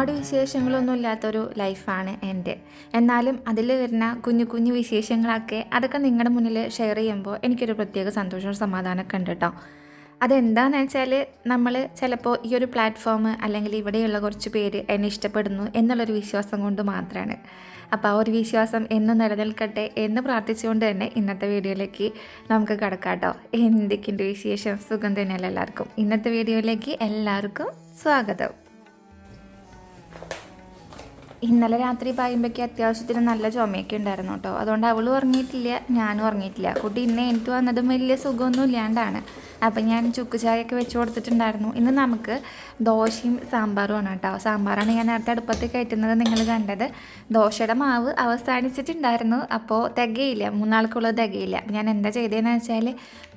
ഒരുപാട് വിശേഷങ്ങളൊന്നും ഇല്ലാത്തൊരു ലൈഫാണ് എന്റെ. എന്നാലും അതിൽ വരുന്ന കുഞ്ഞു കുഞ്ഞു വിശേഷങ്ങളൊക്കെ അതൊക്കെ നിങ്ങളുടെ മുന്നിൽ ഷെയർ ചെയ്യുമ്പോൾ എനിക്കൊരു പ്രത്യേക സന്തോഷവും സമാധാനമൊക്കെ ഉണ്ട് കേട്ടോ അതെന്താണെന്ന് വെച്ചാൽ നമ്മൾ ചിലപ്പോൾ ഈ ഒരു പ്ലാറ്റ്ഫോം അല്ലെങ്കിൽ ഇവിടെയുള്ള കുറച്ച് പേര് എന്നെ ഇഷ്ടപ്പെടുന്നു എന്നുള്ളൊരു വിശ്വാസം കൊണ്ട് മാത്രമാണ് അപ്പോൾ ആ ഒരു വിശ്വാസം എന്നും നിലനിൽക്കട്ടെ എന്ന് പ്രാർത്ഥിച്ചുകൊണ്ട് തന്നെ ഇന്നത്തെ വീഡിയോയിലേക്ക് നമുക്ക് കിടക്കാം കേട്ടോ എന്തൊക്കെയുണ്ട് വിശേഷം? സുഖം തന്നെയല്ല എല്ലാവർക്കും? ഇന്നത്തെ വീഡിയോയിലേക്ക് എല്ലാവർക്കും സ്വാഗതം. ഇന്നലെ രാത്രി പായുമ്പോഴേക്ക് അത്യാവശ്യത്തിന് നല്ല ചുമയൊക്കെ ഉണ്ടായിരുന്നു കേട്ടോ. അതുകൊണ്ട് അവൾ ഉറങ്ങിയിട്ടില്ല ഞാനും ഉറങ്ങിയിട്ടില്ല. കുട്ടി ഇന്ന് എനിക്ക് വന്നതും വലിയ സുഖമൊന്നും ഇല്ലാണ്ടാണ്. അപ്പം ഞാൻ ചുക്ക് ചായയൊക്കെ വെച്ച് കൊടുത്തിട്ടുണ്ടായിരുന്നു. ഇന്ന് നമുക്ക് ദോശയും സാമ്പാറും ആണ് കേട്ടോ. സാമ്പാറാണ് ഞാൻ നേരത്തെ അടുപ്പത്ത് കയറ്റുന്നത് നിങ്ങൾ കണ്ടത്. ദോശയുടെ മാവ് അവസാനിച്ചിട്ടുണ്ടായിരുന്നു. അപ്പോൾ തികയില്ല മൂന്നാൾക്കുള്ളത് തികയില്ല. ഞാൻ എന്താ ചെയ്തതെന്ന് വെച്ചാൽ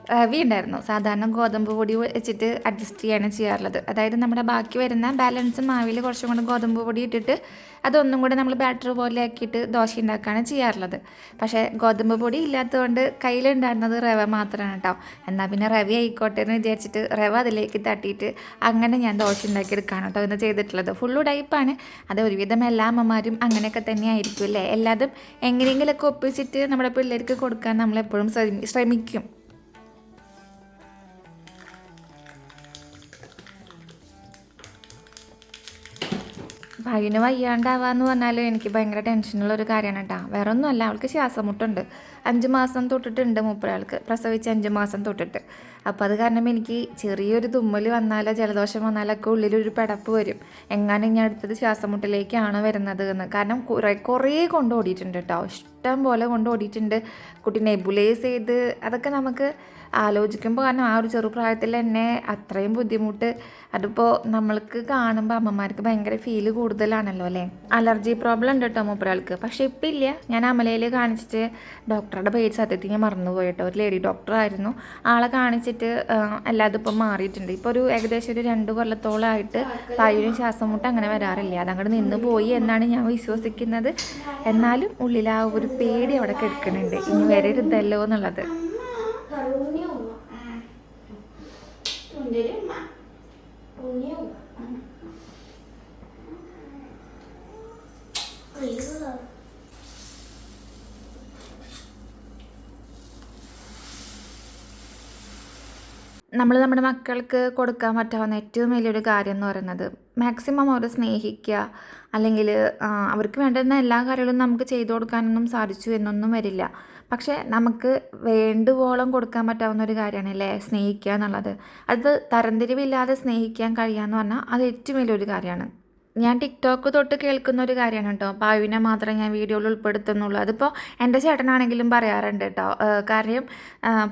റവി ഉണ്ടായിരുന്നു. സാധാരണ ഗോതമ്പ് പൊടി വെച്ചിട്ട് അഡ്ജസ്റ്റ് ചെയ്യാണ് ചെയ്യാറുള്ളത്. അതായത് നമ്മുടെ ബാക്കി വരുന്ന ബാലൻസ് മാവിൽ കുറച്ചും കൂടെ ഗോതമ്പ് പൊടി ഇട്ടിട്ട് അതൊന്നും കൂടെ നമ്മൾ ബാറ്റർ പോലെ ആക്കിയിട്ട് ദോശ ഉണ്ടാക്കുകയാണ് ചെയ്യാറുള്ളത്. പക്ഷേ ഗോതമ്പ് പൊടി ഇല്ലാത്തതുകൊണ്ട് കയ്യിലുണ്ടായിരുന്നത് റവ മാത്രമാണ് കേട്ടോ എന്നാൽ പിന്നെ റവി ആയിക്കോട്ടെ എന്ന് വിചാരിച്ചിട്ട് റവ അതിലേക്ക് തട്ടിയിട്ട് അങ്ങനെ ഞാൻ ദോശ ഉണ്ടാക്കിയെടുക്കുകയാണ് കേട്ടോ ഇന്ന് ചെയ്തിട്ടുള്ളത്. ഫുള്ള് ടൈപ്പാണ് അത് ഒരുവിധം എല്ലാ അമ്മമാരും അങ്ങനെയൊക്കെ തന്നെ ആയിരിക്കും അല്ലേ? എല്ലാതും എങ്ങനെയെങ്കിലുമൊക്കെ ഒപ്പിച്ചിട്ട് നമ്മുടെ പിള്ളേർക്ക് കൊടുക്കാൻ നമ്മളെപ്പോഴും ശ്രമി- ഭാഗ്യന് വയ്യാണ്ടാവാന്ന് പറഞ്ഞാൽ എനിക്ക് ഭയങ്കര ടെൻഷനുള്ള ഒരു കാര്യമാണ് കേട്ടോ വേറെ ഒന്നുമല്ല അവൾക്ക് ശ്വാസം മുട്ടുണ്ട് അഞ്ച് മാസം തൊട്ടിട്ടുണ്ട് മൂപ്പരാൾക്ക്. പ്രസവിച്ച് അഞ്ച് മാസം തൊട്ടിട്ട്. അപ്പോൾ അത് കാരണം എനിക്ക് ചെറിയൊരു തുമ്മൽ വന്നാലോ ജലദോഷം വന്നാലൊക്കെ ഉള്ളിലൊരു പടപ്പ് വരും. എങ്ങാനും ഇനി അടുത്തത് ശ്വാസം മുട്ടിലേക്കാണ് വരുന്നത് എന്ന്. കാരണം കുറേ കുറേ കൊണ്ട് ഓടിയിട്ടുണ്ട് കേട്ടോ ഇഷ്ടം പോലെ കൊണ്ട് ഓടിയിട്ടുണ്ട്. കുട്ടി നെബുലൈസ് ചെയ്ത് അതൊക്കെ നമുക്ക് ആലോചിക്കുമ്പോൾ കാരണം ആ ഒരു ചെറുപ്രായത്തിൽ തന്നെ അത്രയും ബുദ്ധിമുട്ട്. അതിപ്പോൾ നമ്മൾക്ക് കാണുമ്പോൾ അമ്മമാർക്ക് ഭയങ്കര ഫീൽ കൂടുതലാണല്ലോ അല്ലേ? അലർജി പ്രോബ്ലം ഉണ്ട് കേട്ടോ മൂപ്പരാൾക്ക്. പക്ഷേ ഇപ്പം ഇല്ല. ഞാൻ അമലയിൽ കാണിച്ചിട്ട് ഡോക്ടറുടെ പേര് സത്യത്തിൽ ഞാൻ മറന്നുപോയി കേട്ടോ. ഒരു ലേഡി ഡോക്ടറായിരുന്നു ആളെ കാണിച്ചിട്ട് അല്ലാതെ ഇപ്പം മാറിയിട്ടുണ്ട്. ഇപ്പോൾ ഒരു ഏകദേശം ഒരു രണ്ട് കൊല്ലത്തോളമായിട്ട് പയ്യനും ശ്വാസം മുട്ട് അങ്ങനെ വരാറില്ല. അതങ്ങോട്ട് നിന്ന് പോയി എന്നാണ് ഞാൻ വിശ്വസിക്കുന്നത്. എന്നാലും ഉള്ളിൽ ആ ഒരു പേടി അവിടെ കിടക്കുന്നുണ്ട്. ഇനി വരരുതല്ലോ എന്നുള്ളത്. ഉണ്ണി ഉമ്മ ഉണ്ടൊരു ഉമ്മ ഉണ്ണി ഉമ്മ നമ്മൾ നമ്മുടെ മക്കൾക്ക് കൊടുക്കാൻ പറ്റാവുന്ന ഏറ്റവും വലിയൊരു കാര്യം എന്ന് പറയുന്നത് മാക്സിമം അവരെ സ്നേഹിക്കുക അല്ലെങ്കിൽ അവർക്ക് വേണ്ടുന്ന എല്ലാ കാര്യങ്ങളും നമുക്ക് ചെയ്തു കൊടുക്കാനൊന്നും സാധിച്ചു എന്നൊന്നും വരില്ല. പക്ഷേ നമുക്ക് വേണ്ടുവോളം കൊടുക്കാൻ പറ്റാവുന്ന ഒരു കാര്യമാണ് അല്ലേ? സ്നേഹിക്കുക എന്നുള്ളത്. അത് തരംതിരിവില്ലാതെ സ്നേഹിക്കാൻ കഴിയുക എന്ന് പറഞ്ഞാൽ അത് ഏറ്റവും വലിയൊരു കാര്യമാണ്. ഞാൻ ടിക്ടോക്ക് തൊട്ട് കേൾക്കുന്ന ഒരു കാര്യമാണ് കേട്ടോ. പായുവിനെ മാത്രമേ ഞാൻ വീഡിയോയിൽ ഉൾപ്പെടുത്തുന്നുള്ളൂ. അതിപ്പോൾ എന്റെ ചേട്ടനാണെങ്കിലും പറയാറുണ്ട് കേട്ടോ. കാര്യം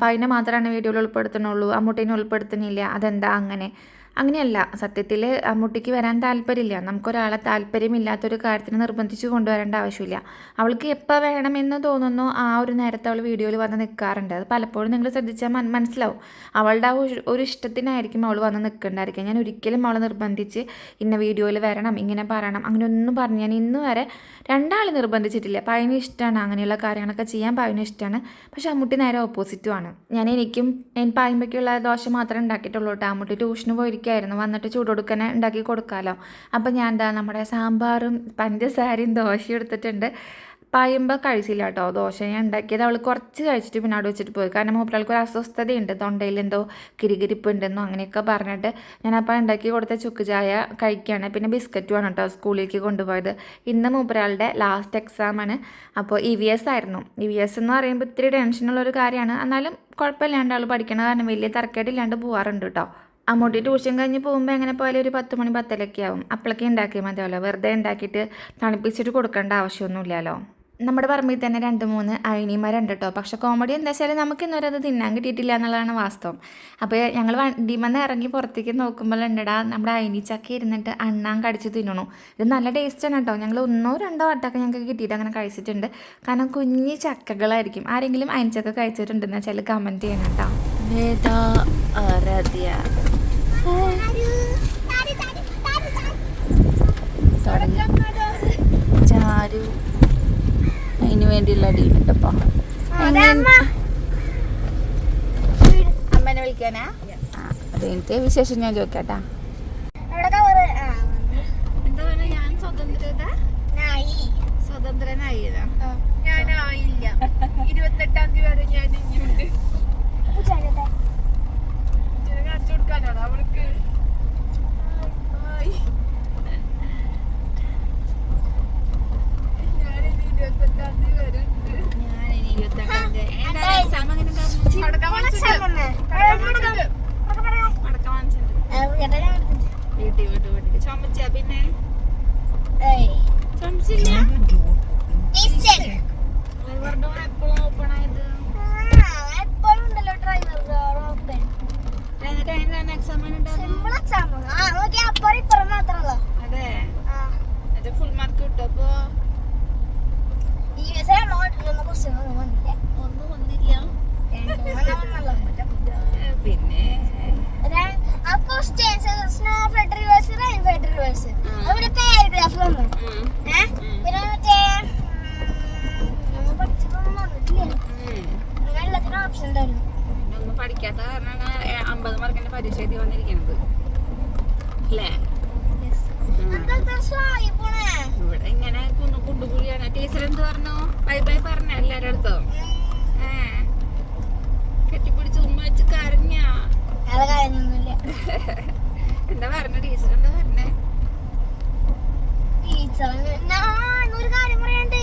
പായുവിനെ മാത്രമാണ് വീഡിയോയിൽ ഉൾപ്പെടുത്തുന്നുള്ളൂ. അമ്മൂട്ടീനെ ഉൾപ്പെടുത്തുന്നില്ല. അതെന്താ അങ്ങനെ? അങ്ങനെയല്ല സത്യത്തിൽ അമ്മൂട്ടിക്ക് വരാൻ താല്പര്യമില്ല. നമുക്കൊരാളെ താല്പര്യമില്ലാത്തൊരു കാര്യത്തിന് നിർബന്ധിച്ച് കൊണ്ടുവരേണ്ട ആവശ്യമില്ല. അവൾക്ക് എപ്പോൾ വേണമെന്ന് തോന്നുന്നു ആ ഒരു നേരത്തെ അവൾ വീഡിയോയിൽ വന്ന് നിൽക്കാറുണ്ട് അത് പലപ്പോഴും നിങ്ങൾ ശ്രദ്ധിച്ചാൽ മനസ്സിലാവും. അവളുടെ ഒരു ഇഷ്ടത്തിനായിരിക്കും അവൾ വന്ന് നിൽക്കേണ്ടായിരിക്കും ഞാൻ ഒരിക്കലും അവളെ നിർബന്ധിച്ച് ഇന്ന വീഡിയോയിൽ വരണം ഇങ്ങനെ പറയണം അങ്ങനെ ഒന്നും പറഞ്ഞു ഞാൻ ഇന്ന് വരെ രണ്ടാൾ നിർബന്ധിച്ചിട്ടില്ല. പയ്യന് ഇഷ്ടമാണ് അങ്ങനെയുള്ള കാര്യങ്ങളൊക്കെ ചെയ്യാൻ പയ്യന് ഇഷ്ടമാണ് പക്ഷേ അമ്മൂട്ടി നേരെ ഓപ്പോസിറ്റുമാണ് ഞാൻ എനിക്കും പായുമ്പോഴേക്കുള്ള ദോശ മാത്രമേ ഉണ്ടാക്കിയിട്ടുള്ളൂ കേട്ടോ. അമ്മൂട്ടി ട്യൂഷന് പോയിരിക്കായിരുന്നു വന്നിട്ട് ചൂട് കൊടുക്കാൻ ഉണ്ടാക്കി കൊടുക്കാമല്ലോ അപ്പം ഞാൻ എന്താ നമ്മുടെ സാമ്പാറും പഞ്ചസാരയും ദോശയും എടുത്തിട്ടുണ്ട്. പായുമ്പോൾ കഴിച്ചില്ല കേട്ടോ. ദോശ ഞാൻ ഉണ്ടാക്കിയത് അവൾ കുറച്ച് കഴിച്ചിട്ട് പിന്നെ അവിടെ വെച്ചിട്ട് പോയി. കാരണം മൂപ്പരാൾക്ക് ഒരു അസ്വസ്ഥതയുണ്ട്. തൊണ്ടയിൽ എന്തോ കിരികിരിപ്പ് ഉണ്ടെന്നോ അങ്ങനെയൊക്കെ പറഞ്ഞിട്ട് ഞാൻ അപ്പോൾ ഉണ്ടാക്കി കൊടുത്ത ചുക്ക് ചായ കഴിക്കുകയാണ് പിന്നെ ബിസ്ക്കറ്റുമാണ് കേട്ടോ സ്കൂളിലേക്ക് കൊണ്ടുപോയത്. ഇന്ന് മൂപ്പരാളുടെ ലാസ്റ്റ് എക്സാമാണ് അപ്പോൾ ഇ വി എസ് ആയിരുന്നു. ഇ വി എസ് എന്ന് പറയുമ്പോൾ ഇത്തിരി ടെൻഷനുള്ളൊരു കാര്യമാണ്. എന്നാലും കുഴപ്പമില്ലാണ്ട് ആൾ പഠിക്കണ കാരണം വലിയ തിരക്കേടില്ലാണ്ട് പോകാറുണ്ട് കേട്ടോ. അമ്മൂട്ടി ട്യൂഷൻ കഴിഞ്ഞ് പോകുമ്പോൾ എങ്ങനെ പോയാലും ഒരു പത്ത് മണി പത്തലൊക്കെ ആവും. അപ്പോഴൊക്കെ ഉണ്ടാക്കിയാൽ മതിയല്ലോ വെറുതെ ഉണ്ടാക്കിയിട്ട് തണുപ്പിച്ചിട്ട് കൊടുക്കേണ്ട ആവശ്യമൊന്നുമില്ലല്ലോ. നമ്മുടെ പറമ്പിൽ തന്നെ രണ്ട് മൂന്ന് അയനിമാരുണ്ട് കേട്ടോ പക്ഷെ കോമഡി എന്താ വെച്ചാൽ നമുക്ക് ഇന്നുവരെ അത് തിന്നാൻ കിട്ടിയിട്ടില്ല എന്നുള്ളതാണ് വാസ്തവം. അപ്പോൾ ഞങ്ങൾ വണ്ടിമെന്ന് ഇറങ്ങി പുറത്തേക്ക് നോക്കുമ്പോൾ ഉണ്ടടാ നമ്മുടെ അയനിച്ചക്ക ഇരുന്നിട്ട് അണ്ണാൻ കടിച്ച് തിന്നണു. ഇത് നല്ല ടേസ്റ്റാണ് കേട്ടോ ഞങ്ങൾ ഒന്നോ രണ്ടോ വട്ടമൊക്കെ ഞങ്ങൾക്ക് കിട്ടിയിട്ട് അങ്ങനെ കഴിച്ചിട്ടുണ്ട്. കാരണം കുഞ്ഞി ചക്കകളായിരിക്കും. ആരെങ്കിലും അയനിച്ചക്ക കഴിച്ചിട്ടുണ്ടെന്ന് വെച്ചാൽ കമന്റ് ചെയ്യണം കേട്ടോ എല്ലാവരും അതിന് വേണ്ടിയുള്ള അടിയിലുണ്ടപ്പോ അമ്മനെ വിളിക്കാനാ? അതെനിക്ക് വിശേഷം ഞാൻ ചോദിക്കാട്ടാ. ഞാൻ ഞാനായില്ല. ഇരുപത്തെട്ടാം തീയതി വരെ ഞാൻ ഇനിയുണ്ട് കാണിച്ചു കൊടുക്കാനാണോ. അവൾക്ക്. വീട്ടിൽ വീട്ടിൽ വീട്ടിൽ. ചുമച്ചാ പിന്നെ? ചുമച്ചില്ല? ഡ്രൈവർ ഡോർ എപ്പോഴും ഓപ്പൺ ആയത്? എപ്പോഴും ഉണ്ടല്ലോ ഡ്രൈവർ ഓപ്പൺ എന്നിട്ട് അതിന് എക്സാം സിമ്പിൾ എക്സാം ആ നോക്കി അപ്പുറം ഇപ്പുറം മാത്രമല്ല അതെ. എന്നിട്ട് ഫുൾ മാർക്ക് കിട്ടും അപ്പൊ? ഈ വിസ നോട്ടിലൊന്നും ക്വസ്റ്റ്യൻ ഒന്നും വന്നില്ല. ഒന്നും വന്നില്ല. പിന്നെ? ഒന്നും പഠിക്കാത്ത കാരണമാണ് അമ്പത് മാർക്കിന്റെ പരീക്ഷ എഴുതി വന്നിരിക്കുന്നത്. അല്ലേ? ഇവിടെ ഇങ്ങനെ കുന്നു കുണ്ടുകുഴിയാണ് ടീച്ചർ എന്ത് പറഞ്ഞു? ബൈ ബൈ പറഞ്ഞ എല്ലാരുടെ അടുത്തും ഏ ഉമ്മ വെച്ച് കരഞ്ഞ എന്താ പറഞ്ഞ ടീച്ചർ? എന്താ പറഞ്ഞേ? ടീച്ചർ ഞാൻ ഒരു കാര്യം പറയണ്ടേ.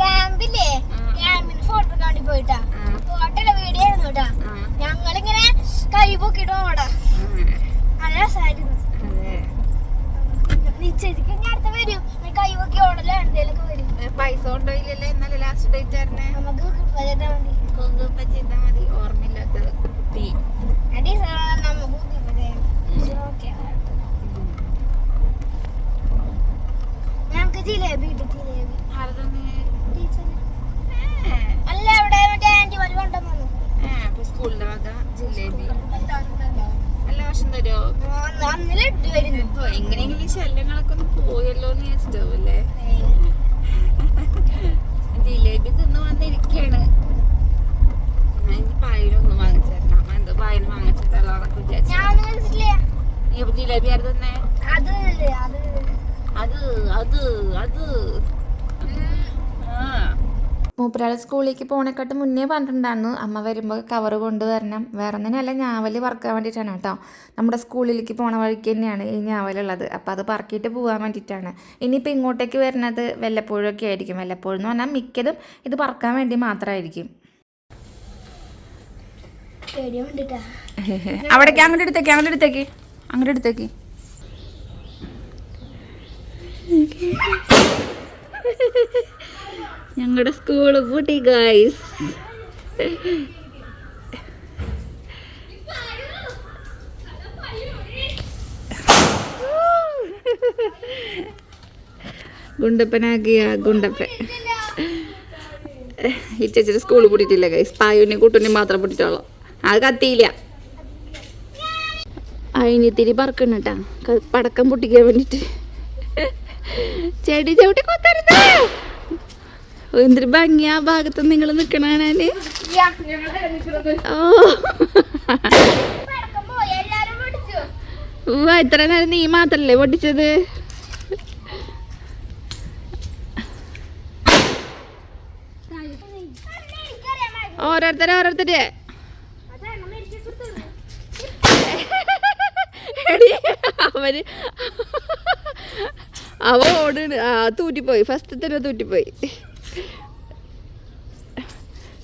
ക്യാമ്പില്ലേ. ക്യാമ്പിന് ഫോട്ടോ പോയിട്ടാ. വീഡിയോ ആയിരുന്നു കേട്ടാ. ഞങ്ങളിങ്ങനെ കൈ പൊക്കിട്ട് ആ, നല്ല രസമായിരുന്നു നിശ്ചയിച്ചിട്ട് ഇനി അടുത്ത വരും. നീ കൈ പൊക്കി ഓടലോ എന്തേലൊക്കെ വരും. പൈസ ഇന്നലെ ലാസ്റ്റ് ഡേറ്റ് ആയിരുന്നേ? നമുക്ക് മതി ഗൂഗിൾ ചെയ്താൽ മതി? ഓർമ്മയില്ലാത്ത കുട്ടി ആ ടീച്ചർ നമുക്ക് കൃപ ചെയ്യാം ടീച്ചർ ഓക്കെ ഞങ്ങൾക്ക് ജിലേബി കിട്ടും ജിലേബി ആരതന്നെ ടീച്ചർ ഏ, അല്ല അവിടെ മറ്റേ ആന്റിമാര് കൊണ്ടുവന്നു ഏ, അപ്പൊ സ്കൂളിന്റെ വക ജിലേബി എല്ലാ വർഷം തരുമോ അന്ന് ലഡ്ഡു വരുന്നു ഇപ്പൊ എങ്ങനെയെങ്കിലും ഈ ശല്യങ്ങളൊക്കെ ഒന്ന് പോയല്ലോ എന്ന് വിചാരിച്ചിട്ടാവൂല്ലേ ജിലേബി തിന്ന് വന്നിരിക്കാണ് ഞാൻ ഇനി പായലൊന്നും വാങ്ങിച്ചേരണം അമ്മ എന്തോ പായൽ വാങ്ങിച്ചിട്ടുള്ളതൊക്കെ വിചാരിച്ചു ഞാൻ കഴിച്ചിട്ടില്ല നീ അപ്പൊ ജിലേബി ആര് തന്നെ? അത് അത്. അത് അത് ആ. മൂപ്പരാൾ സ്കൂളിലേക്ക് പോണേക്കാട്ട് മുന്നേ പറഞ്ഞിട്ടുണ്ടായിരുന്നു അമ്മ വരുമ്പോൾ കവർ കൊണ്ടുവരണം വേറെ തന്നെയല്ല ഞാവൽ പറക്കാൻ വേണ്ടിയിട്ടാണ് കേട്ടോ. നമ്മുടെ സ്കൂളിലേക്ക് പോണ വഴിക്ക് തന്നെയാണ് ഈ ഞാവലുള്ളത്. അപ്പോൾ അത് പറക്കിയിട്ട് പോകാൻ വേണ്ടിയിട്ടാണ്. ഇനിയിപ്പോൾ ഇങ്ങോട്ടേക്ക് വരുന്നത് വല്ലപ്പോഴൊക്കെ ആയിരിക്കും. വല്ലപ്പോഴും എന്ന് പറഞ്ഞാൽ മിക്കതും ഇത് പറക്കാൻ വേണ്ടി മാത്രമായിരിക്കും അവിടേക്ക് അങ്ങോട്ട് എടുത്തേക്ക് അങ്ങോട്ട് എടുത്തേക്ക്. അങ്ങോട്ട് എടുത്തേക്ക്. ഞങ്ങളുടെ സ്കൂൾ പൂട്ടി ഗായ്സ് ഗുണ്ടപ്പനാക്കിയ ഗുണ്ടപ്പൻ. ഈ ചേച്ചിയുടെ സ്കൂൾ പൂട്ടിയിട്ടില്ല ഗൈസ് പായുവിനെയും കുട്ടുനെയും മാത്രം പൂട്ടിട്ടുള്ളൂ അത് കത്തിയില്ല. അതിനിത്തിരി പറക്കണം കേട്ടാ പടക്കം പൊട്ടിക്കാൻ വേണ്ടിട്ട്. ചെടി ചവിട്ടി കൊത്തരുത്. എന്തൊരു ഭംഗി ആ ഭാഗത്ത് നിങ്ങൾ നിക്കണാണാൽ ഓ. ഇത്ര നേരം നീ മാത്രല്ലേ പൊട്ടിച്ചത്? ഓരോരുത്തരെ ഓരോരുത്തരെ. എടി, അവർ അവ ഓടണ് ആ തൂറ്റിപ്പോയി. ഫസ്റ്റ് തന്നെ തൂറ്റിപ്പോയി.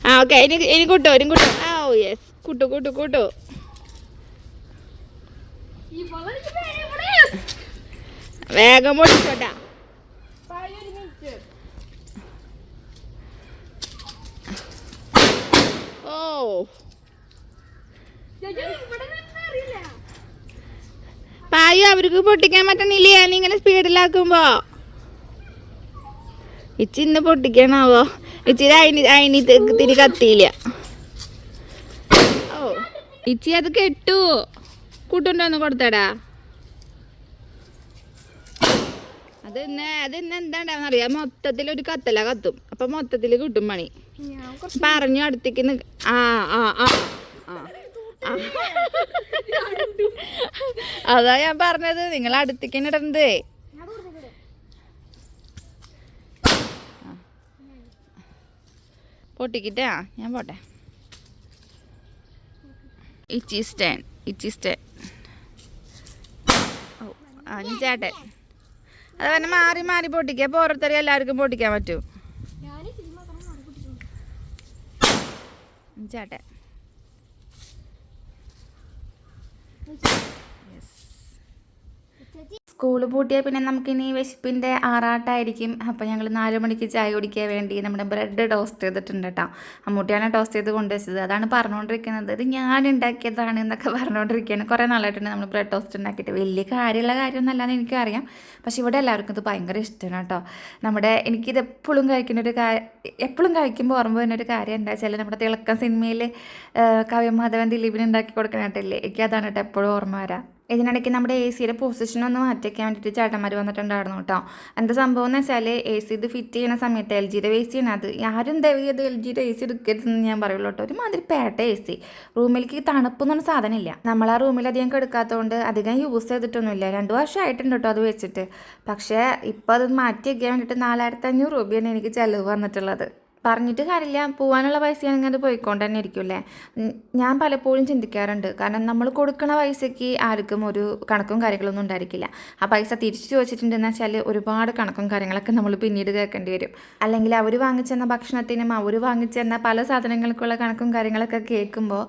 ആ ഓക്കെ ഇനി ഇനി കൂട്ടോ ഇനി കൂട്ടോ. ആ ഓ യെസ് കൂട്ടു കൂട്ടു കൂട്ടു. വേഗം പൊട്ടിച്ചോട്ടാ ഓ പായു അവർക്ക് പൊട്ടിക്കാൻ പറ്റണില്ലേ? ഇങ്ങനെ സ്പീഡിലാക്കുമ്പോ. ഇച്ചി ഇന്ന് പൊട്ടിക്കണാവോ? ഇച്ചിരി അയിന് അയിന് തിരി കത്തിയില്ല. ഓ. ഇച്ചി അത് കെട്ടു. കൂട്ടുണ്ടോന്ന് കൊടുത്തടാ. അത് ഇന്ന് അത് ഇന്ന് എന്താണ്ടാന്ന് അറിയാം. മൊത്തത്തിൽ ഒരു കത്തല കത്തും. അപ്പൊ മൊത്തത്തിൽ കിട്ടും പണി. പറഞ്ഞു അടുത്തേക്ക് ആ ആ. ആ. അതാ ഞാൻ പറഞ്ഞത് നിങ്ങൾ അടുത്തേക്ക് തന്നെ ഇടണ്ടേ പൊട്ടിക്കിട്ടാ? ഞാൻ പോട്ടെ. ഇച്ചി സ്റ്റേൻ ഇച്ചി സ്റ്റേൻ ഓ ആ നീ ചേട്ടൻ. അത് തന്നെ മാറി മാറി പൊട്ടിക്കുക അപ്പോൾ ഓരോരുത്തരും എല്ലാവർക്കും പൊട്ടിക്കാൻ പറ്റൂ. ഞാൻ ഇതിൽ മാത്രം മാറി പിടിച്ചു ഇനി ചേട്ടൻ സ്കൂൾ പൂട്ടിയാൽ പിന്നെ നമുക്കിനി വിശപ്പിന്റെ ആറാട്ടായിരിക്കും. അപ്പോൾ ഞങ്ങൾ നാല് മണിക്ക് ചായ കുടിക്കാൻ വേണ്ടി നമ്മുടെ ബ്രെഡ് ടോസ്റ്റ് ചെയ്തിട്ടുണ്ട് കേട്ടോ അമ്മൂട്ടിയാണ് ടോസ്റ്റ് ചെയ്ത് കൊണ്ടുവച്ചത്. അതാണ് പറഞ്ഞുകൊണ്ടിരിക്കുന്നത് ഇത് ഞാൻ ഉണ്ടാക്കിയതാണ് എന്നൊക്കെ പറഞ്ഞുകൊണ്ടിരിക്കുകയാണ് കുറേ നാളായിട്ടുണ്ട് നമ്മൾ ബ്രെഡ് ടോസ്റ്റ് ഉണ്ടാക്കിയിട്ട്. വലിയ കാര്യമുള്ള കാര്യമൊന്നുമല്ലാന്ന് എനിക്കറിയാം. പക്ഷെ ഇവിടെ എല്ലാവർക്കും ഇത് ഭയങ്കര ഇഷ്ടമാണ് കേട്ടോ നമ്മുടെ എനിക്കിത് എപ്പോഴും കഴിക്കുന്ന ഒരു കാര്യം എപ്പോഴും കഴിക്കുമ്പോൾ ഓർമ്മ വരുന്ന ഒരു കാര്യം എന്താ വെച്ചാൽ നമ്മുടെ തിളക്കം സിനിമയിൽ കവ്യമാധവൻ ദിലീപിന് ഉണ്ടാക്കി കൊടുക്കണായിട്ടില്ലേ എനിക്ക് അതാണ് കേട്ടോ എപ്പോഴും ഓർമ്മ വരാം. ഇതിനിടയ്ക്ക് നമ്മുടെ എ സിയുടെ പൊസിഷൻ ഒന്ന് മാറ്റിക്കാൻ വേണ്ടിയിട്ട് ചേട്ടന്മാർ വന്നിട്ടുണ്ടായിരുന്നു കേട്ടോ. എന്താ സംഭവം എന്ന് വെച്ചാൽ എ സി ഇത് ഫിറ്റ് ചെയ്യുന്ന സമയത്ത് എൽ ജിയുടെ എ സി അത് ആരും ദയവീത് എൽ ജിയുടെ എ സി എടുക്കരുതെന്ന് ഞാൻ പറയുള്ളൂ കേട്ടോ. ഒരുമാതിരി പേട്ട എ സി റൂമിലേക്ക് തണുപ്പൊന്നും സാധനം ഇല്ല നമ്മൾ ആ റൂമിൽ അധികം കിടക്കാത്തതുകൊണ്ട് അധികം യൂസ് ചെയ്തിട്ടൊന്നുമില്ല. രണ്ട് വർഷമായിട്ടുണ്ട് കേട്ടോ അത് വെച്ചിട്ട്. പക്ഷേ ഇപ്പോൾ അത് മാറ്റി വയ്ക്കാൻ വേണ്ടിയിട്ട് നാലായിരത്തി അഞ്ഞൂറ് രൂപയാണ് എനിക്ക് ചിലവ് വന്നിട്ടുള്ളത്. പറഞ്ഞിട്ട് കാര്യമില്ല. പോകാനുള്ള പൈസ അത് പോയിക്കൊണ്ട് തന്നെ ഇരിക്കുമല്ലേ ഞാൻ പലപ്പോഴും ചിന്തിക്കാറുണ്ട്. കാരണം നമ്മൾ കൊടുക്കുന്ന പൈസയ്ക്ക് ആർക്കും ഒരു കണക്കും കാര്യങ്ങളൊന്നും ഉണ്ടായിരിക്കില്ല. ആ പൈസ തിരിച്ചു ചോദിച്ചിട്ടുണ്ടെന്ന് വെച്ചാൽ ഒരുപാട് കണക്കും കാര്യങ്ങളൊക്കെ നമ്മൾ പിന്നീട് കേൾക്കേണ്ടി വരും. അല്ലെങ്കിൽ അവർ വാങ്ങിച്ചെന്ന ഭക്ഷണത്തിനും അവർ വാങ്ങിച്ചെന്ന പല സാധനങ്ങൾക്കുള്ള കണക്കും കാര്യങ്ങളൊക്കെ കേൾക്കുമ്പോൾ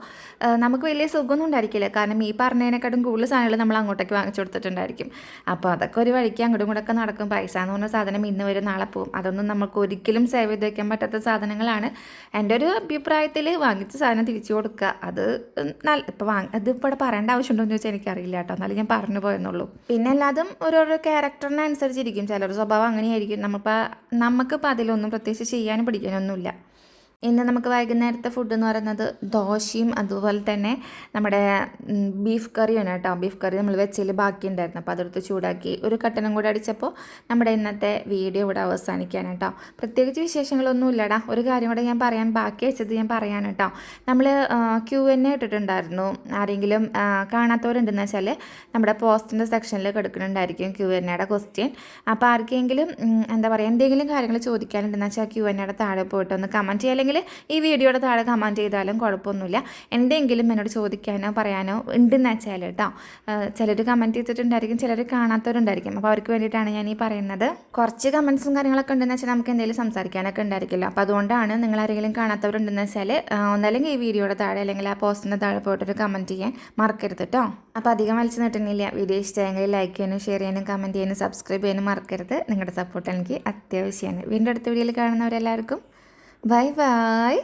നമുക്ക് വലിയ സുഖമൊന്നും ഉണ്ടായിരിക്കില്ല. കാരണം ഈ പറഞ്ഞതിനെക്കാട്ടും കൂടുതൽ സാധനങ്ങൾ നമ്മൾ അങ്ങോട്ടേക്ക് വാങ്ങിച്ചു കൊടുത്തിട്ടുണ്ടായിരിക്കും. അപ്പോൾ അതൊക്കെ ഒരു വഴിക്ക് അങ്ങോട്ടും കൂടെ ഒക്കെ നടക്കും. പൈസ എന്ന് പറഞ്ഞ സാധനം ഇന്ന് വരും നാളെ പോകും അതൊന്നും നമുക്ക് ഒരിക്കലും സേവ് ചെയ്ത് വയ്ക്കാൻ പറ്റാത്ത സാധനങ്ങളാണ്. എന്റെ ഒരു അഭിപ്രായത്തിൽ വാങ്ങിച്ച സാധനം തിരിച്ചു കൊടുക്കുക. അത് നല്ല ഇപ്പോൾ വാങ്ങി അത് ഇവിടെ പറയേണ്ട ആവശ്യമുണ്ടോ എന്ന് ചോദിച്ചാൽ എനിക്കറിയില്ല കേട്ടോ. എന്നാലും ഞാൻ പറഞ്ഞു പോയെന്നുള്ളൂ. പിന്നെ എല്ലാതും ഓരോരോ ക്യാരക്ടറിനനുസരിച്ചിരിക്കും ചിലർ സ്വഭാവം അങ്ങനെയായിരിക്കും. നമ്മളിപ്പോൾ നമുക്കിപ്പോൾ അതിലൊന്നും പ്രത്യേകിച്ച് ചെയ്യാനും പഠിക്കാനൊന്നുമില്ല ഇന്ന് നമുക്ക് വൈകുന്നേരത്തെ ഫുഡ് എന്ന് പറയുന്നത് ദോശയും അതുപോലെ തന്നെ നമ്മുടെ ബീഫ് കറിയാണ് കേട്ടോ. ബീഫ് കറി നമ്മൾ വെച്ചതിൽ ബാക്കി ഉണ്ടായിരുന്നു അപ്പോൾ അതെടുത്ത് ചൂടാക്കി ഒരു കട്ടനും കൂടെ അടിച്ചപ്പോൾ നമ്മുടെ ഇന്നത്തെ വീഡിയോ ഇവിടെ അവസാനിക്കുകയാണ് കേട്ടോ. പ്രത്യേകിച്ച് വിശേഷങ്ങളൊന്നും ഇല്ലടാ. ഒരു കാര്യം കൂടെ ഞാൻ പറയാൻ ബാക്കി വെച്ചത് ഞാൻ പറയാൻ കേട്ടോ. നമ്മൾ ക്യൂ എൻ എ ഇട്ടിട്ടുണ്ടായിരുന്നു. ആരെങ്കിലും കാണാത്തവരുണ്ടെന്ന് വെച്ചാൽ നമ്മുടെ പോസ്റ്റിന്റെ സെക്ഷനിൽ കിടക്കുന്നുണ്ടായിരിക്കും ക്യൂ എൻ എയുടെ ക്വസ്റ്റ്യൻ അപ്പോൾ ആർക്കെങ്കിലും എന്താ പറയുക എന്തെങ്കിലും കാര്യങ്ങൾ ചോദിക്കാനുണ്ടെന്ന് വെച്ചാൽ ക്യൂ എൻ എയുടെ താഴെ പോയിട്ട് ഒന്ന് കമന്റ് ചെയ്യുക അല്ലെങ്കിൽ ഈ വീഡിയോയുടെ താഴെ കമന്റ് ചെയ്താലും കുഴപ്പമൊന്നുമില്ല. എന്തെങ്കിലും എന്നോട് ചോദിക്കാനോ പറയാനോ ഉണ്ടെന്ന് വെച്ചാൽ കേട്ടോ. ചിലർ കമന്റ് ചെയ്തിട്ടുണ്ടായിരിക്കും ചിലർ കാണാത്തവരുണ്ടായിരിക്കും. അപ്പോൾ അവർക്ക് വേണ്ടിയിട്ടാണ് ഞാൻ ഈ പറയുന്നത്. കുറച്ച് കമൻസും കാര്യങ്ങളൊക്കെ ഉണ്ടെന്ന് വെച്ചാൽ നമുക്ക് എന്തെങ്കിലും സംസാരിക്കാനൊക്കെ ഉണ്ടായിരിക്കില്ല. അപ്പോൾ അതുകൊണ്ടാണ് നിങ്ങൾ ആരെങ്കിലും കാണാത്തവരുണ്ടെന്ന് വെച്ചാൽ ഒന്നല്ലെങ്കിൽ ഈ വീഡിയോയുടെ താഴെ അല്ലെങ്കിൽ ആ പോസ്റ്റിന്റെ താഴെ പോയിട്ടൊരു കമന്റ് ചെയ്യാൻ മറക്കരുത് കേട്ടോ. അപ്പോൾ അധികം വലിച്ചു നീട്ടുന്നില്ല. വീഡിയോ ഇഷ്ടമെങ്കിൽ ലൈക്ക് ചെയ്യാനും ഷെയർ ചെയ്യാനും കമന്റ് ചെയ്യാനും സബ്സ്ക്രൈബ് ചെയ്യാനും മറക്കരുത്. നിങ്ങളുടെ സപ്പോർട്ട് എനിക്ക് അത്യാവശ്യമാണ്. വീണ്ടും അടുത്ത വീഡിയോയിൽ കാണുന്നവരെല്ലാവർക്കും ബൈ ബൈ